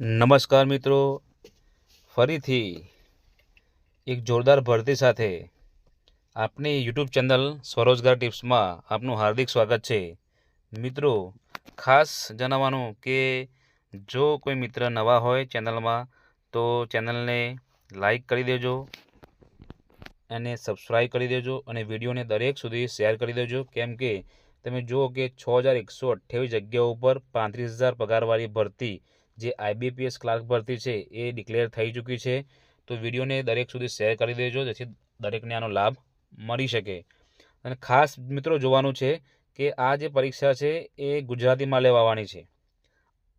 નમસ્કાર મિત્રો. ફરીથી એક જોરદાર ભરતી સાથે આપની યુટ્યુબ ચેનલ સ્વરોજગાર ટિપ્સમાં આપનું હાર્દિક સ્વાગત છે. મિત્રો, ખાસ જણાવવાનું કે જો કોઈ મિત્ર નવા હોય ચેનલમાં, તો ચેનલને લાઈક કરી દેજો અને સબસ્ક્રાઈબ કરી દેજો અને વિડીયોને દરેક સુધી શેર કરી દેજો. કેમ કે તમે જુઓ કે છ હજાર એકસો અઠ્યાવીસ જગ્યાઓ ઉપર પાંત્રીસ હજાર પગારવાળી ભરતી જે આઈબીપીએસ ક્લાર્ક ભરતી છે એ ડિક્લેર થઈ ચૂકી છે. તો વિડીયોને દરેક સુધી શેર કરી દેજો, જેથી દરેકને આનો લાભ મળી શકે. અને ખાસ મિત્રો જોવાનું છે કે આ જે પરીક્ષા છે એ ગુજરાતીમાં લેવાવાની છે.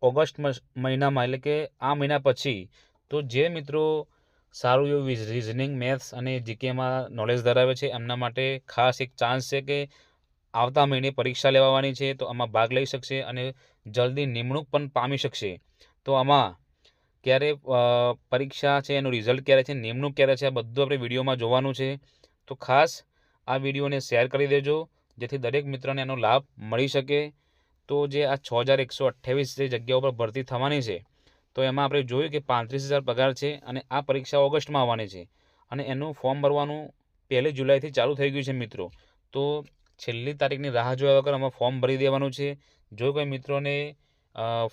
ઓગસ્ટ મહિનામાં એટલે કે આ મહિના પછી તો જે મિત્રો સારું એવું રિઝનિંગ મેથ્સ અને જીકેમાં નોલેજ ધરાવે છે, એમના માટે ખાસ એક ચાન્સ છે કે આવતા મહિને પરીક્ષા લેવાની છે, તો આમાં ભાગ લઈ શકશે અને જલ્દી નિમણૂક પણ પામી શકશે. તો આમાં ક્યારે પરીક્ષા છે, એનું રિઝલ્ટ ક્યારે છે, નિમણૂક ક્યારે છે, આ બધું આપણે વિડીયોમાં જોવાનું છે. તો ખાસ આ વિડીયોને શેર કરી દેજો, જેથી દરેક મિત્રને એનો લાભ મળી શકે. તો જે આ છ હજાર એકસો અઠ્યાવીસ જે જગ્યાઓ પર ભરતી થવાની છે, તો એમાં આપણે જોયું કે પાંત્રીસ હજાર પગાર છે અને આ પરીક્ષા ઓગસ્ટમાં આવવાની છે. અને એનું ફોર્મ ભરવાનું પહેલી જુલાઈથી ચાલુ થઈ ગયું છે, મિત્રો. તો છેલ્લી તારીખની રાહ જોયા વગર આમાં ફોર્મ ભરી દેવાનું છે. જો કોઈ મિત્રોને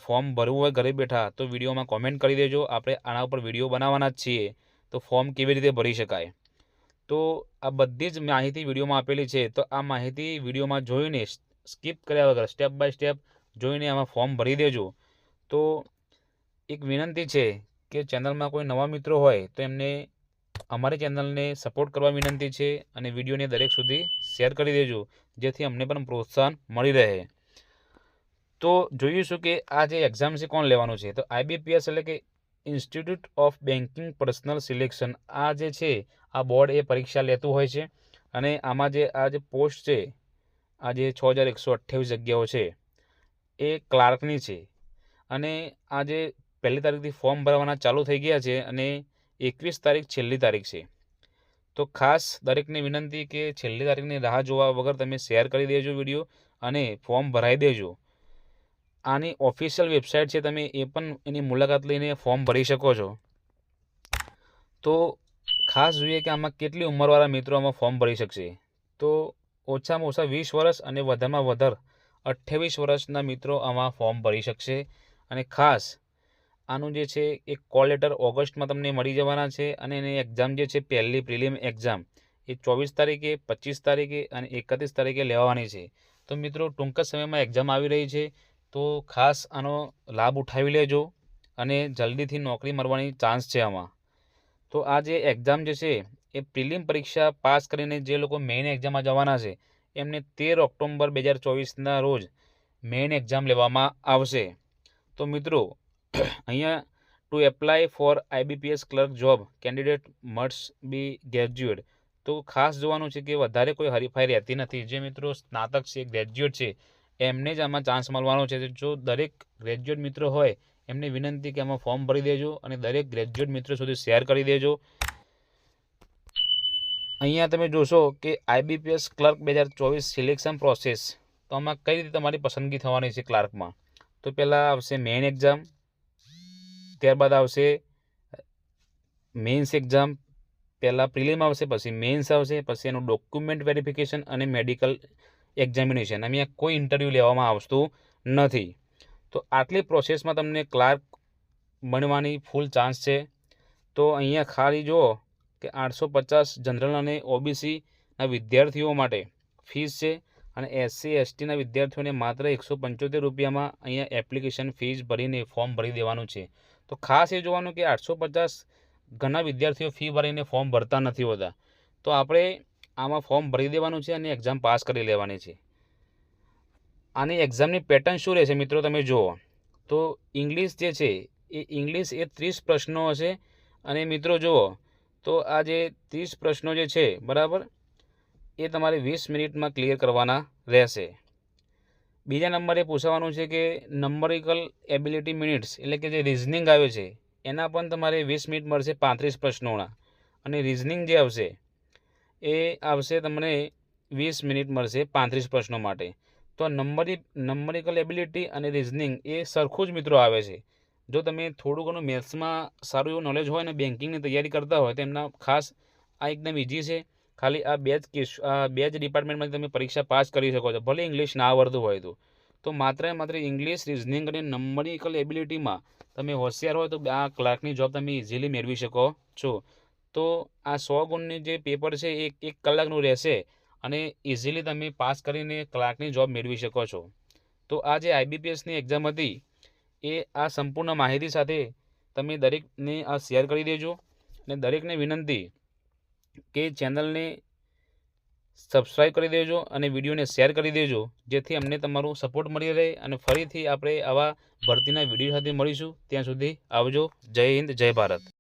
ફોર્મ ભરવું હોય ઘરે બેઠા, તો વિડીયોમાં કોમેન્ટ કરી દેજો. આપણે આના ઉપર વીડિયો બનાવવાના જ છીએ. તો ફોર્મ કેવી રીતે ભરી શકાય? તો આ બધી જ માહિતી વિડીયોમાં આપેલી છે. તો આ માહિતી વિડીયોમાં જોઈને સ્કીપ કર્યા વગર સ્ટેપ બાય સ્ટેપ જોઈને આમાં ફોર્મ ભરી દેજો. તો એક વિનંતી છે કે ચેનલમાં કોઈ નવા મિત્રો હોય, તો એમને અમારી ચેનલને સપોર્ટ કરવા વિનંતી છે અને વિડીયોને દરેક સુધી શેર કરી દેજો, જેથી અમને પણ પ્રોત્સાહન મળી રહે. તો જોઈશું કે આ જે એક્ઝામ છે કોણ લેવાનું છે? તો આઈબીપીએસ એટલે કે institute of banking personnel selection આ જે છે, આ બોર્ડ એ પરીક્ષા લેતું હોય છે અને આમાં જે, આ જે પોસ્ટ છે, આ જે છ હજાર એકસો અઠ્યાવીસ જગ્યાઓ છે, એ ક્લાર્કની છે. અને આ જે પહેલી તારીખથી ફોર્મ ભરવાના ચાલુ થઈ ગયા છે અને એકવીસ તારીખ છેલ્લી તારીખ છે. તો ખાસ દરેકને વિનંતી કે છેલ્લી તારીખની રાહ જોવા વગર તમે શેર કરી દેજો વીડિયો અને ફોર્મ ભરાઈ દેજો. આની ઓફિશિયલ વેબસાઇટ છે તમે એ પણ એની મુલાકાત લઈને ફોર્મ ભરી શકો છો. તો ખાસ જોઈએ કે આમાં કેટલી ઉંમરવાળા મિત્રો આમાં ફોર્મ ભરી શકશે. તો ઓછામાં ઓછા વીસ વર્ષ અને વધારેમાં વધારે અઠ્યાવીસ વર્ષના મિત્રો આમાં ફોર્મ ભરી શકશે. અને ખાસ આનું જે છે એ કોલ લેટર ઓગસ્ટમાં તમને મળી જવાના છે અને એની એક્ઝામ જે છે પહેલી પ્રિલિમ એક્ઝામ એ ચોવીસ તારીખે, પચીસ તારીખે અને એકત્રીસ તારીખે લેવાની છે. તો મિત્રો ટૂંક જ સમયમાં એક્ઝામ આવી રહી છે. તો ખાસ આનો લાભ ઉઠાવી લેજો અને જલ્દીથી નોકરી મળવાની ચાન્સ છે આમાં. તો આ જે એક્ઝામ જે છે, એ પ્રિલિમ પરીક્ષા પાસ કરીને જે લોકો મેઇન એક્ઝામમાં જવાના છે, એમને તેર ઓક્ટોબર બે હજાર ચોવીસના રોજ મેઇન એક્ઝામ લેવામાં આવશે. તો મિત્રો, અહીંયા to apply for IBPS clerk job candidate must be graduate તો ખાસ જોવાનું છે કે વધારે કોઈ હરીફાઈ રહેતી નથી. જે મિત્રો સ્નાતક છે ગ્રેજ્યુએટ છે એમને જ આમાં ચાન્સ મળવાનો છે. જો દરેક ગ્રેજ્યુએટ મિત્રો હોય, એમને વિનંતી કે આમાં ફોર્મ ભરી દેજો અને દરેક ગ્રેજ્યુએટ મિત્રો સુધી શેર કરી દેજો. અહીંયા તમે જોશો કે આઈબીપીએસ ક્લર્ક બે હજાર ચોવીસ સિલેક્શન પ્રોસેસ તો આમાં કઈ રીતે તમારી પસંદગી થવાની છે ક્લાર્કમાં તો પહેલાં આવશે મેઇન એક્ઝામ ત્યારબાદ આવશે મેન્સ એક્ઝામ પહેલાં પ્રિલિમ આવશે, પછી મેન્સ આવશે, પછી એનું ડોક્યુમેન્ટ વેરિફિકેશન અને મેડિકલ એક્ઝામિનેશન અહીંયા કોઈ ઇન્ટરવ્યૂ લેવામાં આવતું નથી. તો આટલી પ્રોસેસમાં તમને ક્લાર્ક બનવાની ફૂલ ચાન્સ છે. તો અહીંયા ખાલી જુઓ કે આઠસો પચાસ જનરલ અને ઓબીસીના વિદ્યાર્થીઓ માટે ફીસ છે અને એસસી એસટીના વિદ્યાર્થીઓને માત્ર એકસો પંચોતેર રૂપિયામાં અહીંયા એપ્લિકેશન ફીસ ભરીને ફોર્મ ભરી દેવાનું છે. તો ખાસ એ જોવાનું કે આઠસો પચાસ ઘણા વિદ્યાર્થીઓ ફી ભરીને ફોર્મ ભરતા નથી હોતા. તો આપણે આમાં ફોર્મ ભરી દેવાનું છે અને એક્ઝામ પાસ કરી લેવાની છે. આની એક્ઝામની પેટર્ન શું રહેશે મિત્રો તમે જુઓ. તો ઇંગ્લિશ જે છે, એ ઇંગ્લિશ એ ત્રીસ પ્રશ્નો હશે. અને મિત્રો જુઓ, તો આ જે ત્રીસ પ્રશ્નો જે છે, બરાબર, એ તમારે વીસ મિનિટમાં ક્લિયર કરવાના રહેશે. બીજા નંબરે પૂછવાનું છે કે નંબરિકલ એબિલિટી મિનિટ્સ એટલે કે જે રિઝનિંગ આવે છે, એના પણ તમારે વીસ મિનિટ મળશે પાંત્રીસ પ્રશ્નોના. અને રિઝનિંગ જે આવશે એ આવશે તમને વીસ મિનિટ મળશે પાંત્રીસ પ્રશ્નો માટે. તો નંબરી નંબરિકલ એબિલિટી અને રિઝનિંગ એ સરખું જ મિત્રો આવે છે. જો તમે થોડું ઘણું મેથ્સમાં સારું એવું નોલેજ હોય અને બેન્કિંગની તૈયારી કરતા હોય તો એમના ખાસ આ એકદમ ઇઝી છે. ખાલી આ બે જ કેસ, આ બે જ ડિપાર્ટમેન્ટમાંથી તમે પરીક્ષા પાસ કરી શકો છો. ભલે ઇંગ્લિશ ના આવડતું હોય તો. તો માત્ર માત્ર ઇંગ્લિશ રિઝનિંગ અને નંબરિકલ એબિલિટીમાં તમે હોશિયાર હોય તો આ ક્લાર્કની જોબ તમે ઇઝીલી મેળવી શકો છો. તો આ સો ગુણની જે પેપર છે, એ એક કલાકનું રહેશે અને ઇઝીલી તમે પાસ કરીને ક્લાર્કની જોબ મેળવી શકો છો. તો આ જે આઈબીપીએસની એક્ઝામ હતી, એ આ સંપૂર્ણ માહિતી સાથે તમે દરેકને આ શેર કરી દેજો અને દરેકને વિનંતી કે ચેનલને સબસ્ક્રાઈબ કરી દેજો અને વિડીયોને શેર કરી દેજો, જેથી અમને તમારું સપોર્ટ મળી રહે અને ફરીથી આપણે આવા ભરતીના વીડિયો સાથે મળીશું. ત્યાં સુધી આવજો. જય હિન્દ, જય ભારત.